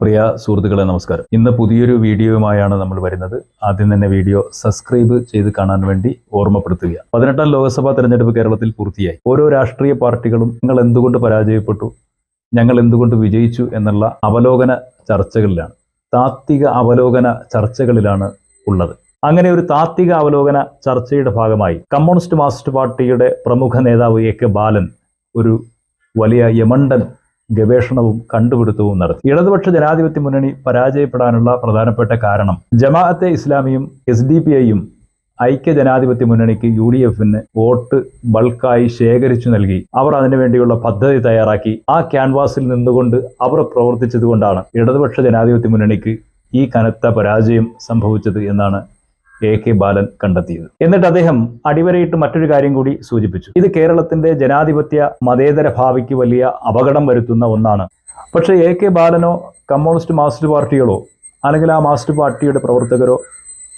പ്രിയ സുഹൃത്തുക്കളെ നമസ്കാരം. ഇന്ന് പുതിയൊരു വീഡിയോയുമായാണ് നമ്മൾ വരുന്നത്. ആദ്യം തന്നെ വീഡിയോ സബ്സ്ക്രൈബ് ചെയ്ത് കാണാൻ വേണ്ടി ഓർമ്മപ്പെടുത്തുക. പതിനെട്ടാം ലോക്സഭാ തെരഞ്ഞെടുപ്പ് കേരളത്തിൽ പൂർത്തിയായി. ഓരോ രാഷ്ട്രീയ പാർട്ടികളും ഞങ്ങൾ എന്തുകൊണ്ട് പരാജയപ്പെട്ടു ഞങ്ങൾ എന്തുകൊണ്ട് വിജയിച്ചു എന്നുള്ള അവലോകന ചർച്ചകളിലാണ് താത്വിക അവലോകന ചർച്ചകളിലാണ് ഉള്ളത്. അങ്ങനെ ഒരു താത്വിക അവലോകന ചർച്ചയുടെ ഭാഗമായി കമ്മ്യൂണിസ്റ്റ് മാർക്സിസ്റ്റ് പാർട്ടിയുടെ പ്രമുഖ നേതാവ് എ കെ ബാലൻ ഒരു വലിയ യമണ്ടൻ ഗവേഷണവും കണ്ടുപിടുത്തവും നടത്തി. ഇടതുപക്ഷ ജനാധിപത്യ മുന്നണി പരാജയപ്പെടാനുള്ള പ്രധാനപ്പെട്ട കാരണം ജമാഅത്തെ ഇസ്ലാമിയും എസ് ഡി പി ഐയും ഐക്യ ജനാധിപത്യ മുന്നണിക്ക് യു ഡി എഫിന് വോട്ട് ബൾക്കായി ശേഖരിച്ചു നൽകി. അവർ അതിനു വേണ്ടിയുള്ള പദ്ധതി തയ്യാറാക്കി. ആ ക്യാൻവാസിൽ നിന്നുകൊണ്ട് അവർ പ്രവർത്തിച്ചതുകൊണ്ടാണ് ഇടതുപക്ഷ ജനാധിപത്യ മുന്നണിക്ക് ഈ കനത്ത പരാജയം സംഭവിച്ചത് എന്നാണ് എ കെ ബാലൻ കണ്ടെത്തിയത്. എന്നിട്ട് അദ്ദേഹം അടിവരയിട്ട് മറ്റൊരു കാര്യം കൂടി സൂചിപ്പിച്ചു. ഇത് കേരളത്തിന്റെ ജനാധിപത്യ മതേതര ഭാവിക്ക് വലിയ അപകടം വരുത്തുന്ന ഒന്നാണ്. പക്ഷേ എ കെ ബാലനോ കമ്മ്യൂണിസ്റ്റ് മാർക്സിസ്റ്റ് പാർട്ടികളോ അല്ലെങ്കിൽ ആ മാർക്സിസ്റ്റ് പാർട്ടിയുടെ പ്രവർത്തകരോ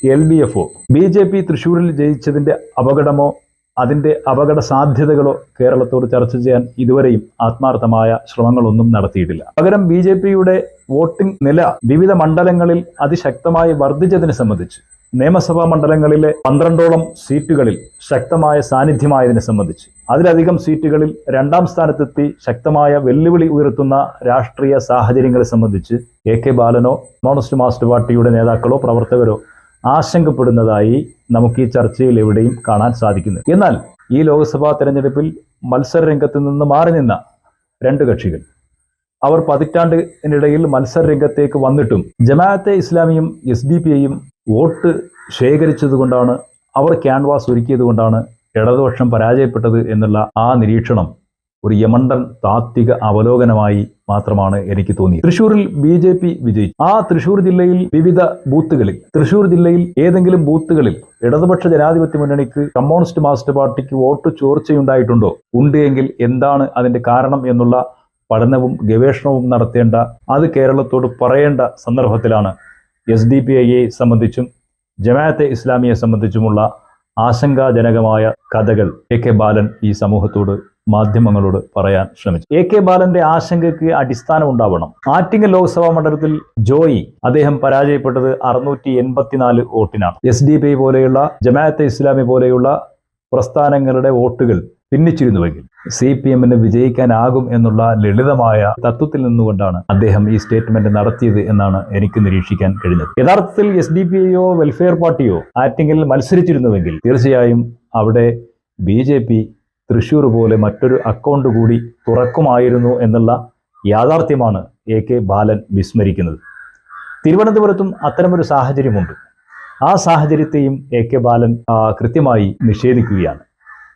എൽ ഡി എഫോ ബി ജെ പി തൃശ്ശൂരിൽ ജയിച്ചതിന്റെ അപകടമോ അതിന്റെ അപകട സാധ്യതകളോ കേരളത്തോട് ചർച്ച ചെയ്യാൻ ഇതുവരെയും ആത്മാർത്ഥമായ ശ്രമങ്ങളൊന്നും നടത്തിയിട്ടില്ല. പകരം ബി ജെ പിയുടെ വോട്ടിംഗ് നില വിവിധ മണ്ഡലങ്ങളിൽ അതിശക്തമായി വർദ്ധിച്ചതിനെ സംബന്ധിച്ച് നിയമസഭാ മണ്ഡലങ്ങളിലെ പന്ത്രണ്ടോളം സീറ്റുകളിൽ ശക്തമായ സാന്നിധ്യമായതിനെ സംബന്ധിച്ച് അതിലധികം സീറ്റുകളിൽ രണ്ടാം സ്ഥാനത്തെത്തി ശക്തമായ വെല്ലുവിളി ഉയർത്തുന്ന രാഷ്ട്രീയ സാഹചര്യങ്ങളെ സംബന്ധിച്ച് എ കെ ബാലനോ മോണസ്റ്റ് മാസ്റ്റ് പാർട്ടിയുടെ നേതാക്കളോ പ്രവർത്തകരോ ആശങ്കപ്പെടുന്നതായി നമുക്ക് ഈ ചർച്ചയിൽ എവിടെയും കാണാൻ സാധിക്കുന്നു. എന്നാൽ ഈ ലോക്സഭാ തെരഞ്ഞെടുപ്പിൽ മത്സര രംഗത്ത് നിന്ന് മാറി നിന്ന രണ്ട് കക്ഷികൾ അവർ പതിറ്റാണ്ടിനിടയിൽ മത്സര രംഗത്തേക്ക് വന്നിട്ടും ജമാഅത്തെ ഇസ്ലാമിയും എസ് ഡി പി ഐയും വോട്ട് ശേഖരിച്ചതുകൊണ്ടാണ് അവർ ക്യാൻവാസ് ഒരുക്കിയതുകൊണ്ടാണ് ഇടതുപക്ഷം പരാജയപ്പെട്ടത് എന്നുള്ള ആ നിരീക്ഷണം ഒരു യമണ്ടൻ താത്വിക അവലോകനമായി മാത്രമാണ് എനിക്ക് തോന്നിയത്. തൃശൂരിൽ ബി ജെ പി വിജയിച്ചു. ആ തൃശൂർ ജില്ലയിൽ വിവിധ ബൂത്തുകളിൽ തൃശൂർ ജില്ലയിൽ ഏതെങ്കിലും ബൂത്തുകളിൽ ഇടതുപക്ഷ ജനാധിപത്യ മുന്നണിക്ക് കമ്മ്യൂണിസ്റ്റ് മാസ്റ്റർ പാർട്ടിക്ക് വോട്ട് ചോർച്ചയുണ്ടായിട്ടുണ്ടോ? ഉണ്ട് എങ്കിൽ എന്താണ് അതിന്റെ കാരണം എന്നുള്ള പഠനവും ഗവേഷണവും നടത്തേണ്ട അത് കേരളത്തോട് പറയേണ്ട സന്ദർഭത്തിലാണ് എസ് ഡി പി ഐയെ സംബന്ധിച്ചും ജമാഅത്തെ ഇസ്ലാമിയെ സംബന്ധിച്ചുമുള്ള ആശങ്കാജനകമായ കഥകൾ എ കെ ബാലൻ ഈ സമൂഹത്തോട് മാധ്യമങ്ങളോട് പറയാൻ ശ്രമിച്ചു. എ കെ ബാലന്റെ ആശങ്കയ്ക്ക് അടിസ്ഥാനം ഉണ്ടാവണം ആറ്റിങ്ങൽ ലോക്സഭാ മണ്ഡലത്തിൽ ജോയി അദ്ദേഹം പരാജയപ്പെട്ടത് അറുന്നൂറ്റി എൺപത്തിനാല് വോട്ടിനാണ്. എസ് ഡി പി പോലെയുള്ള ജമാഅത്തെ ഇസ്ലാമി പോലെയുള്ള പ്രസ്ഥാനങ്ങളുടെ വോട്ടുകൾ ഭിന്നിച്ചിരുന്നുവെങ്കിൽ സി പി എമ്മിന് വിജയിക്കാനാകും എന്നുള്ള ലളിതമായ തത്വത്തിൽ നിന്നുകൊണ്ടാണ് അദ്ദേഹം ഈ സ്റ്റേറ്റ്മെന്റ് നടത്തിയത് എന്നാണ് എനിക്ക് നിരീക്ഷിക്കാൻ കഴിഞ്ഞത്. യഥാർത്ഥത്തിൽ എസ് ഡി പി ഐയോ വെൽഫെയർ പാർട്ടിയോ ആറ്റിങ്ങിൽ മത്സരിച്ചിരുന്നുവെങ്കിൽ തീർച്ചയായും അവിടെ ബി ജെ പി തൃശ്ശൂർ പോലെ മറ്റൊരു അക്കൗണ്ട് കൂടി തുറക്കുമായിരുന്നു എന്നുള്ള യാഥാർത്ഥ്യമാണ് എ കെ ബാലൻ വിസ്മരിക്കുന്നത്. തിരുവനന്തപുരത്തും അത്തരമൊരു സാഹചര്യമുണ്ട്. ആ സാഹചര്യത്തെയും എ കെ ബാലൻ കൃത്യമായി നിഷേധിക്കുകയാണ്.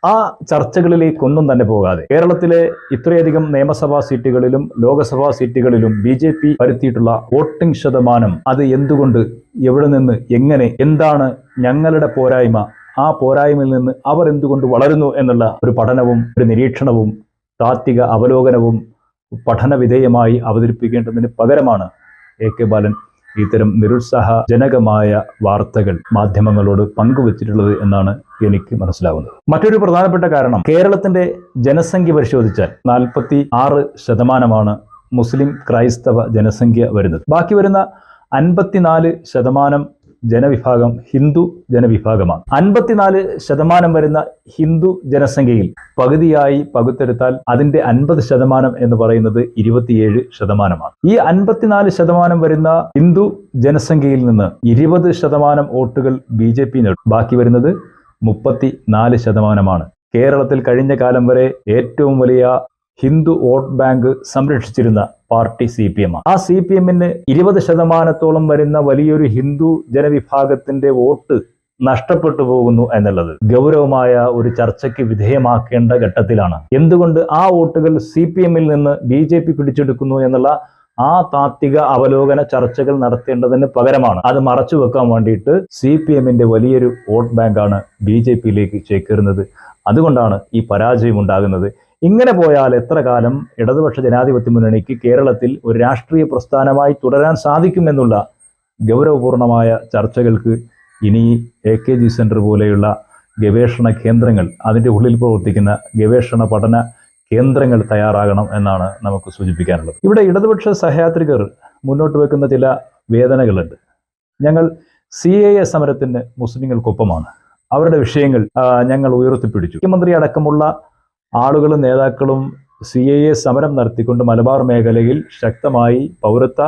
ആ ചർച്ചകളിലേക്കൊന്നും തന്നെ പോകാതെ കേരളത്തിലെ ഇത്രയധികം നിയമസഭാ സീറ്റുകളിലും ലോകസഭാ സീറ്റുകളിലും ബി ജെ പി വരുത്തിയിട്ടുള്ള വോട്ടിംഗ് ശതമാനം അത് എന്തുകൊണ്ട് എവിടെ നിന്ന് എങ്ങനെ എന്താണ് ഞങ്ങളുടെ പോരായ്മ? ആ പോരായ്മയിൽ നിന്ന് അവർ എന്തുകൊണ്ട് വളരുന്നു എന്നുള്ള ഒരു പഠനവും ഒരു നിരീക്ഷണവും താത്വിക അവലോകനവും പഠനവിധേയമായി അവതരിപ്പിക്കേണ്ടതിന് പകരമാണ് എ കെ ബാലൻ ഇത്തരം നിരുത്സാഹജനകമായ വാർത്തകൾ മാധ്യമങ്ങളോട് പങ്കുവച്ചിട്ടുള്ളത് എന്നാണ് എനിക്ക് മനസ്സിലാവുന്നത്. മറ്റൊരു പ്രധാനപ്പെട്ട കാരണം കേരളത്തിന്റെ ജനസംഖ്യ പരിശോധിച്ചാൽ നാൽപ്പത്തി ആറ് ശതമാനമാണ് മുസ്ലിം ക്രൈസ്തവ ജനസംഖ്യ വരുന്നത്. ബാക്കി വരുന്ന അൻപത്തിനാല് ശതമാനം ജനവിഭാഗം ഹിന്ദു ജനവിഭാഗമാണ്. അൻപത്തിനാല് ശതമാനം വരുന്ന ഹിന്ദു ജനസംഖ്യയിൽ പകുതിയായി പകുത്തെടുത്താൽ അതിന്റെ അൻപത് ശതമാനം എന്ന് പറയുന്നത് ഇരുപത്തിയേഴ് ശതമാനമാണ്. ഈ അൻപത്തിനാല് ശതമാനം വരുന്ന ഹിന്ദു ജനസംഖ്യയിൽ നിന്ന് ഇരുപത് ശതമാനം വോട്ടുകൾ ബി ജെ പി നേടും. ബാക്കി വരുന്നത് മുപ്പത്തി നാല് ശതമാനമാണ്. കേരളത്തിൽ കഴിഞ്ഞ കാലം വരെ ഏറ്റവും വലിയ ഹിന്ദു വോട്ട് ബാങ്ക് സംരക്ഷിച്ചിരുന്ന പാർട്ടി സി പി എം ആ. സി പി എമ്മിന് ഇരുപത് ശതമാനത്തോളം വരുന്ന വലിയൊരു ഹിന്ദു ജനവിഭാഗത്തിന്റെ വോട്ട് നഷ്ടപ്പെട്ടു പോകുന്നു എന്നുള്ളത് ഗൗരവമായ ഒരു ചർച്ചയ്ക്ക് വിധേയമാക്കേണ്ട ഘട്ടത്തിലാണ്. എന്തുകൊണ്ട് ആ വോട്ടുകൾ സി പി എമ്മിൽ നിന്ന് ബി ജെ പി പിടിച്ചെടുക്കുന്നു എന്നുള്ള ആ താത്വിക അവലോകന ചർച്ചകൾ നടത്തേണ്ടതിന് പകരമാണ്. അത് മറച്ചു വെക്കാൻ വേണ്ടിയിട്ട് സി പി എമ്മിന്റെ വലിയൊരു വോട്ട് ബാങ്കാണ് ബി ജെ പിയിലേക്ക് ചേക്കേറുന്നത്. അതുകൊണ്ടാണ് ഈ പരാജയം ഉണ്ടാകുന്നത് ഇങ്ങനെ പോയാൽ എത്ര കാലം ഇടതുപക്ഷ ജനാധിപത്യ മുന്നണിക്ക് കേരളത്തിൽ ഒരു രാഷ്ട്രീയ പ്രസ്ഥാനമായി തുടരാൻ സാധിക്കുമെന്നുള്ള ഗൗരവപൂർണമായ ചർച്ചകൾക്ക് ഇനി എ കെ ജി സെന്റർ പോലെയുള്ള ഗവേഷണ കേന്ദ്രങ്ങൾ അതിന്റെ ഉള്ളിൽ പ്രവർത്തിക്കുന്ന ഗവേഷണ പഠന കേന്ദ്രങ്ങൾ തയ്യാറാകണം എന്നാണ് നമുക്ക് സൂചിപ്പിക്കാനുള്ളത്. ഇവിടെ ഇടതുപക്ഷ സഹയാത്രികർ മുന്നോട്ട് വെക്കുന്ന ചില വേദനകളുണ്ട്. ഞങ്ങൾ സി എ എ സമരത്തിന് മുസ്ലിങ്ങൾക്കൊപ്പമാണ്. അവരുടെ വിഷയങ്ങൾ ഞങ്ങൾ ഉയർത്തിപ്പിടിച്ചു. മുഖ്യമന്ത്രി അടക്കമുള്ള ആളുകളും നേതാക്കളും സി എ എ സമരം നടത്തിക്കൊണ്ട് മലബാർ മേഖലയിൽ ശക്തമായി പൗരത്വ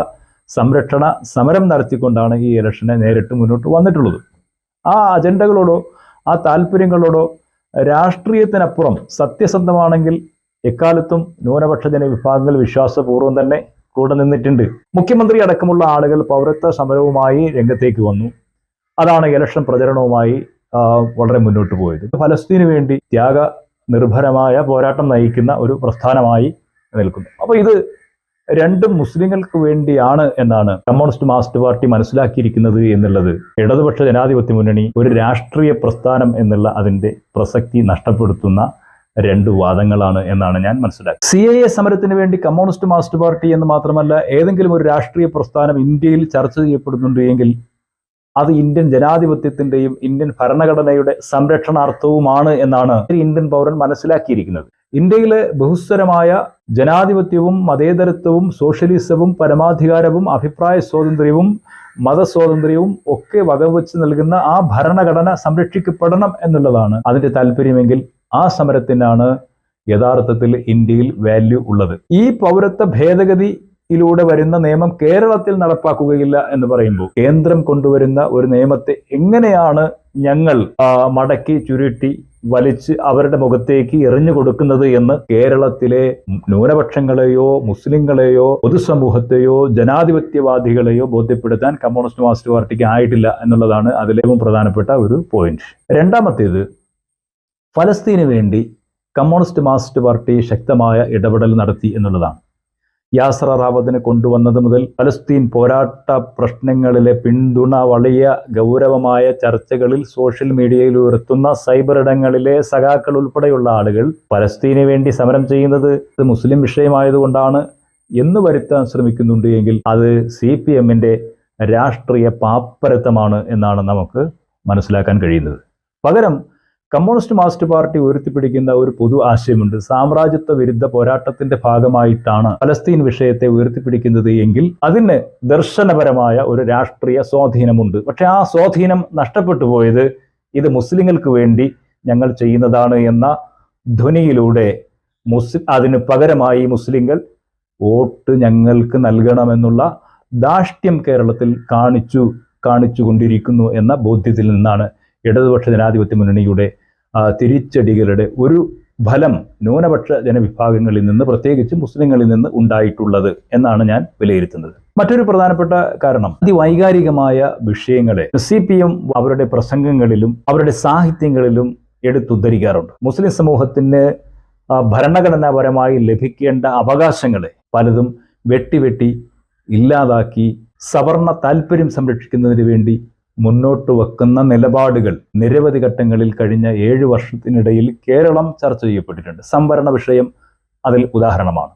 സംരക്ഷണ സമരം നടത്തിക്കൊണ്ടാണ് ഈ ഇലക്ഷനെ നേരിട്ട് മുന്നോട്ട് വന്നിട്ടുള്ളത്. ആ അജണ്ടകളോടോ ആ താല്പര്യങ്ങളോടോ രാഷ്ട്രീയത്തിനപ്പുറം സത്യസന്ധമാണെങ്കിൽ എക്കാലത്തും ന്യൂനപക്ഷ ജനവിഭാഗങ്ങൾ വിശ്വാസപൂർവം തന്നെ കൂടെ നിന്നിട്ടുണ്ട്. മുഖ്യമന്ത്രി അടക്കമുള്ള ആളുകൾ പൗരത്വ സമരവുമായി രംഗത്തേക്ക് വന്നു. അതാണ് ഇലക്ഷൻ പ്രചരണവുമായി വളരെ മുന്നോട്ട് പോയത്. ഫലസ്തീന് വേണ്ടി ത്യാഗ നിർഭരമായ പോരാട്ടം നയിക്കുന്ന ഒരു പ്രസ്ഥാനമായി നിൽക്കുന്നു അപ്പോൾ ഇത് രണ്ടും മുസ്ലിങ്ങൾക്ക് വേണ്ടിയാണ് എന്നാണ് കമ്മ്യൂണിസ്റ്റ് മാർക്സിസ്റ്റ് പാർട്ടി മനസ്സിലാക്കിയിരിക്കുന്നത് എന്നുള്ളത്. ഇടതുപക്ഷ ജനാധിപത്യ മുന്നണി ഒരു രാഷ്ട്രീയ പ്രസ്ഥാനം എന്നുള്ള അതിന്റെ പ്രസക്തി നഷ്ടപ്പെടുത്തുന്ന രണ്ട് വാദങ്ങളാണ് എന്നാണ് ഞാൻ മനസ്സിലാക്കുന്നത്. സി ഐ എ സമരത്തിന് വേണ്ടി കമ്മ്യൂണിസ്റ്റ് മാർക്സിസ്റ്റ് പാർട്ടി എന്ന് മാത്രമല്ല ഏതെങ്കിലും ഒരു രാഷ്ട്രീയ പ്രസ്ഥാനം ഇന്ത്യയിൽ ചർച്ച ചെയ്യപ്പെടുന്നുണ്ട് എങ്കിൽ അത് ഇന്ത്യൻ ജനാധിപത്യത്തിന്റെയും ഇന്ത്യൻ ഭരണഘടനയുടെ സംരക്ഷണാർത്ഥവുമാണ് എന്നാണ് ഇന്ത്യൻ പൗരൻ മനസ്സിലാക്കിയിരിക്കുന്നത്. ഇന്ത്യയിലെ ബഹുസ്വരമായ ജനാധിപത്യവും മതേതരത്വവും സോഷ്യലിസവും പരമാധികാരവും അഭിപ്രായ സ്വാതന്ത്ര്യവും മതസ്വാതന്ത്ര്യവും ഒക്കെ വകവെച്ച് നൽകുന്ന ആ ഭരണഘടന സംരക്ഷിക്കപ്പെടണം എന്നുള്ളതാണ് അതിന്റെ താല്പര്യമെങ്കിൽ ആ സമരത്തിനാണ് യഥാർത്ഥത്തിൽ ഇന്ത്യയിൽ വാല്യൂ ഉള്ളത്. ഈ പൗരത്വ ഭേദഗതിയിലൂടെ വരുന്ന നിയമം കേരളത്തിൽ നടപ്പാക്കുകയില്ല എന്ന് പറയുമ്പോൾ കേന്ദ്രം കൊണ്ടുവരുന്ന ഒരു നിയമത്തെ എങ്ങനെയാണ് ഞങ്ങൾ മടക്കി ചുരുട്ടി വലിച്ച് അവരുടെ മുഖത്തേക്ക് എറിഞ്ഞു കൊടുക്കുന്നത് എന്ന് കേരളത്തിലെ ന്യൂനപക്ഷങ്ങളെയോ മുസ്ലിങ്ങളെയോ പൊതുസമൂഹത്തെയോ ജനാധിപത്യവാദികളെയോ ബോധ്യപ്പെടുത്താൻ കമ്മ്യൂണിസ്റ്റ് മാർക്സിസ്റ്റ് പാർട്ടിക്ക് ആയിട്ടില്ല എന്നുള്ളതാണ് അതിലേറ്റവും പ്രധാനപ്പെട്ട ഒരു പോയിന്റ് രണ്ടാമത്തേത് ഫലസ്തീന് വേണ്ടി കമ്മ്യൂണിസ്റ്റ് മാർക്സിസ്റ്റ് പാർട്ടി ശക്തമായ ഇടപെടൽ നടത്തി എന്നുള്ളതാണ്. യാസർ റാവത്തിനെ കൊണ്ടുവന്നത് മുതൽ പലസ്തീൻ പോരാട്ട പ്രശ്നങ്ങളിലെ പിന്തുണ വലിയ ഗൗരവമായ ചർച്ചകളിൽ സോഷ്യൽ മീഡിയയിൽ ഉയർത്തുന്ന സൈബർ ഇടങ്ങളിലെ സഖാക്കൾ ഉൾപ്പെടെയുള്ള ആളുകൾ പലസ്തീന് വേണ്ടി സമരം ചെയ്യുന്നത് മുസ്ലിം വിഷയമായതുകൊണ്ടാണ് എന്ന് വരുത്താൻ ശ്രമിക്കുന്നുണ്ട് എങ്കിൽ അത് സി പി എമ്മിന്റെ രാഷ്ട്രീയ പാപ്പരത്വമാണ് എന്നാണ് നമുക്ക് മനസ്സിലാക്കാൻ കഴിയുന്നത്. പകരം കമ്മ്യൂണിസ്റ്റ് മാർക്സിസ്റ്റ് പാർട്ടി ഉയർത്തിപ്പിടിക്കുന്ന ഒരു പൊതു ആശയമുണ്ട്. സാമ്രാജ്യത്വ വിരുദ്ധ പോരാട്ടത്തിന്റെ ഭാഗമായിട്ടാണ് ഫലസ്തീൻ വിഷയത്തെ ഉയർത്തിപ്പിടിക്കുന്നത് എങ്കിൽ അതിന് ദർശനപരമായ ഒരു രാഷ്ട്രീയ സ്വാധീനമുണ്ട്. പക്ഷെ ആ സ്വാധീനം നഷ്ടപ്പെട്ടു പോയത് ഇത് മുസ്ലിങ്ങൾക്ക് വേണ്ടി ഞങ്ങൾ ചെയ്യുന്നതാണ് എന്ന ധ്വനിയിലൂടെ മുസ്ലിം അതിന് പകരമായി മുസ്ലിങ്ങൾ വോട്ട് ഞങ്ങൾക്ക് നൽകണമെന്നുള്ള ദാഷ്ട്യം കേരളത്തിൽ കാണിച്ചു കാണിച്ചു കൊണ്ടിരിക്കുന്നു എന്ന ബോധ്യത്തിൽ നിന്നാണ് ഇടതുപക്ഷ ജനാധിപത്യ മുന്നണിയുടെ തിരിച്ചടികളുടെ ഒരു ഫലം ന്യൂനപക്ഷ ജനവിഭാഗങ്ങളിൽ നിന്ന് പ്രത്യേകിച്ച് മുസ്ലിങ്ങളിൽ നിന്ന് ഉണ്ടായിട്ടുള്ളത് എന്നാണ് ഞാൻ വിലയിരുത്തുന്നത്. മറ്റൊരു പ്രധാനപ്പെട്ട കാരണം അതിവൈകാരികമായ വിഷയങ്ങളെ സി പി എം അവരുടെ പ്രസംഗങ്ങളിലും അവരുടെ സാഹിത്യങ്ങളിലും എടുത്തുദ്ധരിക്കാറുണ്ട്. മുസ്ലിം സമൂഹത്തിന് ഭരണഘടനാപരമായി ലഭിക്കേണ്ട അവകാശങ്ങളെ പലതും വെട്ടി വെട്ടി ഇല്ലാതാക്കി സവർണ താല്പര്യം സംരക്ഷിക്കുന്നതിന് വേണ്ടി മുന്നോട്ട് വെക്കുന്ന നിലപാടുകൾ നിരവധി ഘട്ടങ്ങളിൽ കഴിഞ്ഞ ഏഴ് വർഷത്തിനിടയിൽ കേരളം ചർച്ച ചെയ്യപ്പെട്ടിട്ടുണ്ട്. സംവരണ വിഷയം അതിൽ ഉദാഹരണമാണ്.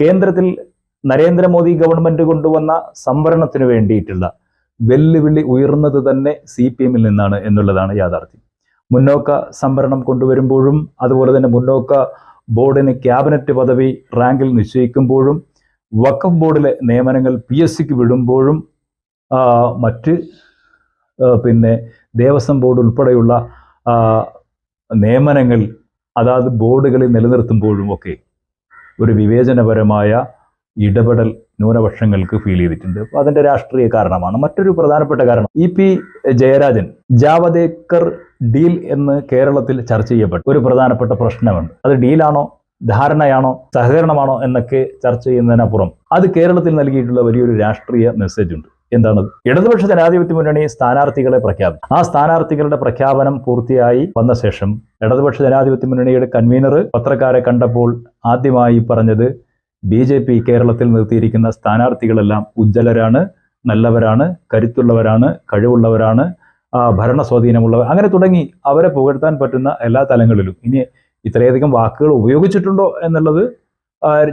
കേന്ദ്രത്തിൽ നരേന്ദ്രമോദി ഗവൺമെന്റ് കൊണ്ടുവന്ന സംവരണത്തിന് വേണ്ടിയിട്ടുള്ള വെല്ലുവിളി ഉയർന്നത് തന്നെ സി പി എമ്മിൽ നിന്നാണ് എന്നുള്ളതാണ് യാഥാർത്ഥ്യം. മുന്നോക്ക സംവരണം കൊണ്ടുവരുമ്പോഴും അതുപോലെ തന്നെ മുന്നോക്ക ബോർഡിന് ക്യാബിനറ്റ് പദവി റാങ്കിൽ നിശ്ചയിക്കുമ്പോഴും വഖഫ് ബോർഡിലെ നിയമനങ്ങൾ പി എസ് സിക്ക് വിടുമ്പോഴും മറ്റ് പിന്നെ ദേവസ്വം ബോർഡ് ഉൾപ്പെടെയുള്ള നിയമനങ്ങൾ അതാത് ബോർഡുകളിൽ നിലനിർത്തുമ്പോഴും ഒക്കെ ഒരു വിവേചനപരമായ ഇടപെടൽ ന്യൂനപക്ഷങ്ങൾക്ക് ഫീൽ ചെയ്തിട്ടുണ്ട്. അപ്പോൾ അതിന്റെ രാഷ്ട്രീയ കാരണമാണ്. മറ്റൊരു പ്രധാനപ്പെട്ട കാരണം E P Jayarajan Javadekar deal എന്ന് കേരളത്തിൽ ചർച്ച ചെയ്യപ്പെട്ടു. ഒരു പ്രധാനപ്പെട്ട പ്രശ്നമുണ്ട്. അത് ഡീലാണോ ധാരണയാണോ സഹകരണമാണോ എന്നൊക്കെ ചർച്ച ചെയ്യുന്നതിനപ്പുറം അത് കേരളത്തിൽ നൽകിയിട്ടുള്ള വലിയൊരു രാഷ്ട്രീയ മെസ്സേജ് ഉണ്ട്. എന്താണത് ഇടതുപക്ഷ ജനാധിപത്യ മുന്നണി സ്ഥാനാർത്ഥികളെ പ്രഖ്യാപിച്ചു ആ സ്ഥാനാർത്ഥികളുടെ പ്രഖ്യാപനം പൂർത്തിയായി വന്ന ശേഷം ഇടതുപക്ഷ ജനാധിപത്യ മുന്നണിയുടെ കൺവീനർ പത്രക്കാരെ കണ്ടപ്പോൾ ആദ്യമായി പറഞ്ഞത് ബി ജെ പി കേരളത്തിൽ നിർത്തിയിരിക്കുന്ന സ്ഥാനാർത്ഥികളെല്ലാം ഉജ്ജ്വലരാണ് നല്ലവരാണ് കരുത്തുള്ളവരാണ് കഴിവുള്ളവരാണ് ഭരണ സ്വാധീനമുള്ളവർ അങ്ങനെ തുടങ്ങി അവരെ പുകഴ്ത്താൻ പറ്റുന്ന എല്ലാ തലങ്ങളിലും. ഇനി ഇത്രയധികം വാക്കുകൾ ഉപയോഗിച്ചിട്ടുണ്ടോ എന്നുള്ളത്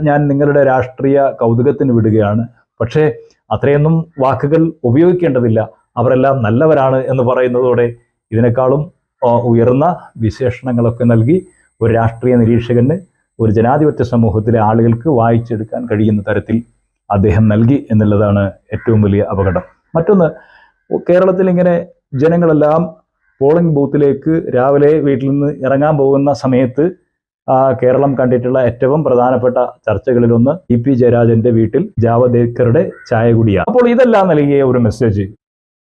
ഞാൻ നിങ്ങളുടെ രാഷ്ട്രീയ കൗതുകത്തിന് വിടുകയാണ്. പക്ഷേ അത്രയൊന്നും വാക്കുകൾ ഉപയോഗിക്കേണ്ടതില്ല. അവരെല്ലാം നല്ലവരാണ് എന്ന് പറയുന്നതോടെ ഇതിനേക്കാളും ഉയർന്ന വിശേഷണങ്ങളൊക്കെ നൽകി ഒരു രാഷ്ട്രീയ നിരീക്ഷകന് ഒരു ജനാധിപത്യ സമൂഹത്തിലെ ആളുകൾക്ക് വായിച്ചെടുക്കാൻ കഴിയുന്ന തരത്തിൽ അദ്ദേഹം നൽകി എന്നുള്ളതാണ് ഏറ്റവും വലിയ അപകടം. മറ്റൊന്ന് കേരളത്തിൽ ഇങ്ങനെ ജനങ്ങളെല്ലാം പോളിംഗ് ബൂത്തിലേക്ക് രാവിലെ വീട്ടിൽ നിന്ന് ഇറങ്ങാൻ പോകുന്ന സമയത്ത് കേരളം കണ്ടിട്ടുള്ള ഏറ്റവും പ്രധാനപ്പെട്ട ചർച്ചകളിലൊന്ന് ഇ പി ജയരാജന്റെ വീട്ടിൽ ജാവദേക്കറുടെ ചായകുടിയാണ് അപ്പോൾ ഇതെല്ലാം നൽകിയ ഒരു മെസ്സേജ്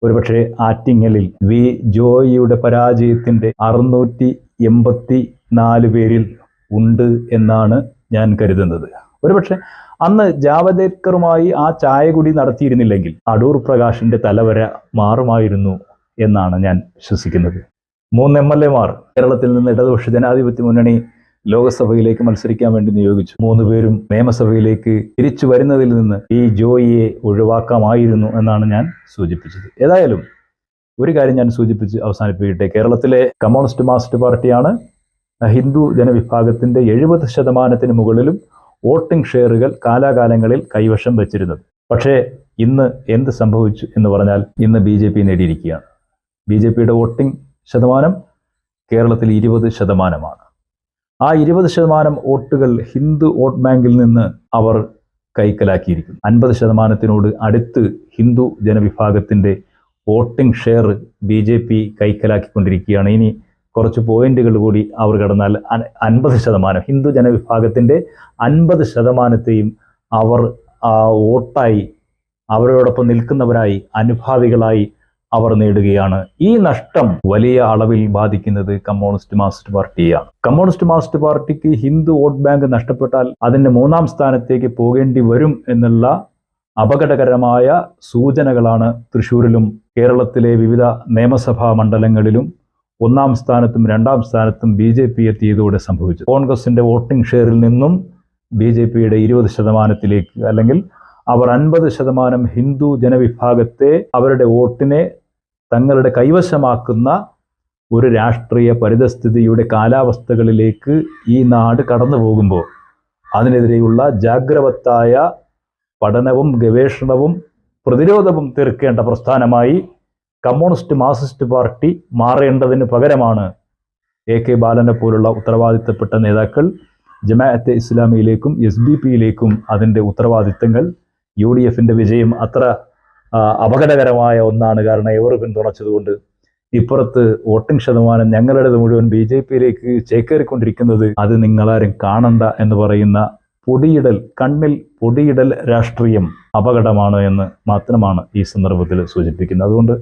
ഒരുപക്ഷെ ആറ്റിങ്ങലിൽ വി ജോയിയുടെ പരാജയത്തിന്റെ അറുന്നൂറ്റി എൺപത്തി നാല് പേരിൽ ഉണ്ട് എന്നാണ് ഞാൻ കരുതുന്നത്. ഒരുപക്ഷെ അന്ന് ജാവദേക്കറുമായി ആ ചായകുടി നടത്തിയിരുന്നില്ലെങ്കിൽ അടൂർ പ്രകാശിന്റെ തലവര മാറുമായിരുന്നു എന്നാണ് ഞാൻ വിശ്വസിക്കുന്നത്. മൂന്ന് എം എൽ എമാർ കേരളത്തിൽ നിന്ന് ഇടതുപക്ഷ ജനാധിപത്യ മുന്നണി ലോക്സഭയിലേക്ക് മത്സരിക്കാൻ വേണ്ടി നിയോഗിച്ചു. മൂന്ന് പേരും നിയമസഭയിലേക്ക് തിരിച്ചു വരുന്നതിൽ നിന്ന് ഈ ജോയിയെ ഒഴിവാക്കാമായിരുന്നു എന്നാണ് ഞാൻ സൂചിപ്പിച്ചത്. ഏതായാലും ഒരു കാര്യം ഞാൻ സൂചിപ്പിച്ച് അവസാനിപ്പിക്കട്ടെ. കേരളത്തിലെ കമ്മ്യൂണിസ്റ്റ് മാർക്സിസ്റ്റ് പാർട്ടിയാണ് ഹിന്ദു ജനവിഭാഗത്തിന്റെ എഴുപത് ശതമാനത്തിന് മുകളിലും വോട്ടിംഗ് ഷെയറുകൾ കാലാകാലങ്ങളിൽ കൈവശം വച്ചിരുന്നത്. പക്ഷേ ഇന്ന് എന്ത് സംഭവിച്ചു എന്ന് പറഞ്ഞാൽ ഇന്ന് ബി ജെ പി നേടിയിരിക്കുകയാണ്. ബി ജെ പിയുടെ വോട്ടിംഗ് ശതമാനം കേരളത്തിൽ ഇരുപത് ശതമാനമാണ്. ആ ഇരുപത് ശതമാനം വോട്ടുകൾ ഹിന്ദു വോട്ട് ബാങ്കിൽ നിന്ന് അവർ കൈക്കലാക്കിയിരിക്കുന്നു. അൻപത് ശതമാനത്തിനോട് അടുത്ത് Hindu ജനവിഭാഗത്തിന്റെ voting share B J P കൈക്കലാക്കിക്കൊണ്ടിരിക്കുകയാണ്. ഇനി കുറച്ച് പോയിന്റുകൾ കൂടി അവർ കടന്നാൽ അൻ- അൻപത് ശതമാനം ഹിന്ദു ജനവിഭാഗത്തിന്റെ അൻപത് ശതമാനത്തെയും അവർ വോട്ടായി അവരോടൊപ്പം നിൽക്കുന്നവരായി അനുഭാവികളായി അവർ നേടുകയാണ്. ഈ നഷ്ടം വലിയ അളവിൽ ബാധിക്കുന്നത് കമ്മ്യൂണിസ്റ്റ് മാർക്സിസ്റ്റ് പാർട്ടിയാണ് കമ്മ്യൂണിസ്റ്റ് മാർക്സിസ്റ്റ് പാർട്ടിക്ക് ഹിന്ദു വോട്ട് ബാങ്ക് നഷ്ടപ്പെട്ടാൽ അതിന്റെ മൂന്നാം സ്ഥാനത്തേക്ക് പോകേണ്ടി വരും എന്നുള്ള അപകടകരമായ സൂചനകളാണ് തൃശൂരിലും കേരളത്തിലെ വിവിധ നിയമസഭാ മണ്ഡലങ്ങളിലും ഒന്നാം സ്ഥാനത്തും രണ്ടാം സ്ഥാനത്തും ബി ജെ പി എത്തിയതോടെ സംഭവിച്ചത്. കോൺഗ്രസിന്റെ വോട്ടിംഗ് ഷെയറിൽ നിന്നും ബി ജെ പിയുടെ ഇരുപത് ശതമാനത്തിലേക്ക് അല്ലെങ്കിൽ അവർ അൻപത് ശതമാനം ഹിന്ദു ജനവിഭാഗത്തെ അവരുടെ വോട്ടിനെ തങ്ങളുടെ കൈവശമാക്കുന്ന ഒരു രാഷ്ട്രീയ പരിതസ്ഥിതിയുടെ കാലാവസ്ഥകളിലേക്ക് ഈ നാട് കടന്നു പോകുമ്പോൾ അതിനെതിരെയുള്ള ജാഗ്രവത്തായ പഠനവും ഗവേഷണവും പ്രതിരോധവും തീർക്കേണ്ട പ്രസ്ഥാനമായി കമ്മ്യൂണിസ്റ്റ് മാർക്സിസ്റ്റ് പാർട്ടി മാറേണ്ടതിന് പകരമാണ് എ കെ ബാലനെ പോലുള്ള ഉത്തരവാദിത്തപ്പെട്ട നേതാക്കൾ ജമാഅത്തെ ഇസ്ലാമിയിലേക്കും എസ് ഡി പിയിലേക്കും അതിന്റെ ഉത്തരവാദിത്തങ്ങൾ യു ഡി എഫിന്റെ വിജയം അത്ര അപകടകരമായ ഒന്നാണ്. കാരണം ഇവർ പിന്തുണച്ചതുകൊണ്ട് ഇപ്പുറത്ത് വോട്ടിംഗ് ശതമാനം ഞങ്ങളുടേത് മുഴുവൻ ബി ജെ പിയിലേക്ക് ചേക്കേറിക്കൊണ്ടിരിക്കുന്നത് അത് നിങ്ങളാരും കാണണ്ട എന്ന് പറയുന്ന പൊടിയിടൽ കണ്ണിൽ പൊടിയിടൽ രാഷ്ട്രീയം അപകടമാണ് എന്ന് മാത്രമാണ് ഈ സന്ദർഭത്തിൽ സൂചിപ്പിക്കുന്നത്. അതുകൊണ്ട്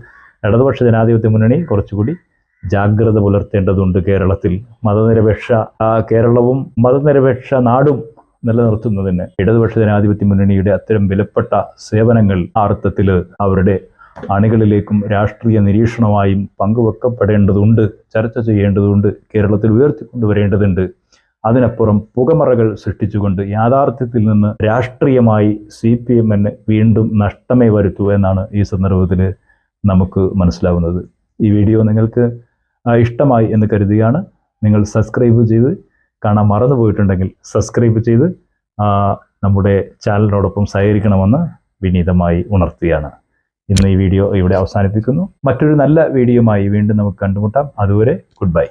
ഇടതുപക്ഷ ജനാധിപത്യ മുന്നണി കുറച്ചുകൂടി ജാഗ്രത പുലർത്തേണ്ടതുണ്ട് കേരളത്തിൽ. മതനിരപേക്ഷ കേരളവും മതനിരപേക്ഷ നാടും നിലനിർത്തുന്നതിന് ഇടതുപക്ഷ ജനാധിപത്യ മുന്നണിയുടെ അത്തരം വിലപ്പെട്ട സേവനങ്ങൾ ആ അവരുടെ അണികളിലേക്കും രാഷ്ട്രീയ നിരീക്ഷണമായും പങ്കുവെക്കപ്പെടേണ്ടതുണ്ട് ചർച്ച ചെയ്യേണ്ടതുണ്ട് കേരളത്തിൽ ഉയർത്തിക്കൊണ്ടുവരേണ്ടതുണ്ട്. അതിനപ്പുറം പുകമറകൾ സൃഷ്ടിച്ചുകൊണ്ട് യാഥാർത്ഥ്യത്തിൽ നിന്ന് രാഷ്ട്രീയമായി സി പി എമ്മിന് വീണ്ടും നഷ്ടമേ വരുത്തൂ എന്നാണ് ഈ സന്ദർഭത്തിൽ നമുക്ക് മനസ്സിലാവുന്നത്. ഈ വീഡിയോ നിങ്ങൾക്ക് ഇഷ്ടമായി എന്ന് കരുതുകയാണ്. നിങ്ങൾ സബ്സ്ക്രൈബ് ചെയ്ത് കാണാൻ മറന്നു പോയിട്ടുണ്ടെങ്കിൽ സബ്സ്ക്രൈബ് ചെയ്ത് നമ്മുടെ ചാനലിനോടൊപ്പം സഹകരിക്കണമെന്ന് വിനീതമായി ഉണർത്തുകയാണ്. ഇന്ന് ഈ വീഡിയോ ഇവിടെ അവസാനിപ്പിക്കുന്നു. മറ്റൊരു നല്ല വീഡിയോയുമായി വീണ്ടും നമുക്ക് കണ്ടുമുട്ടാം. അതുവരെ ഗുഡ് ബൈ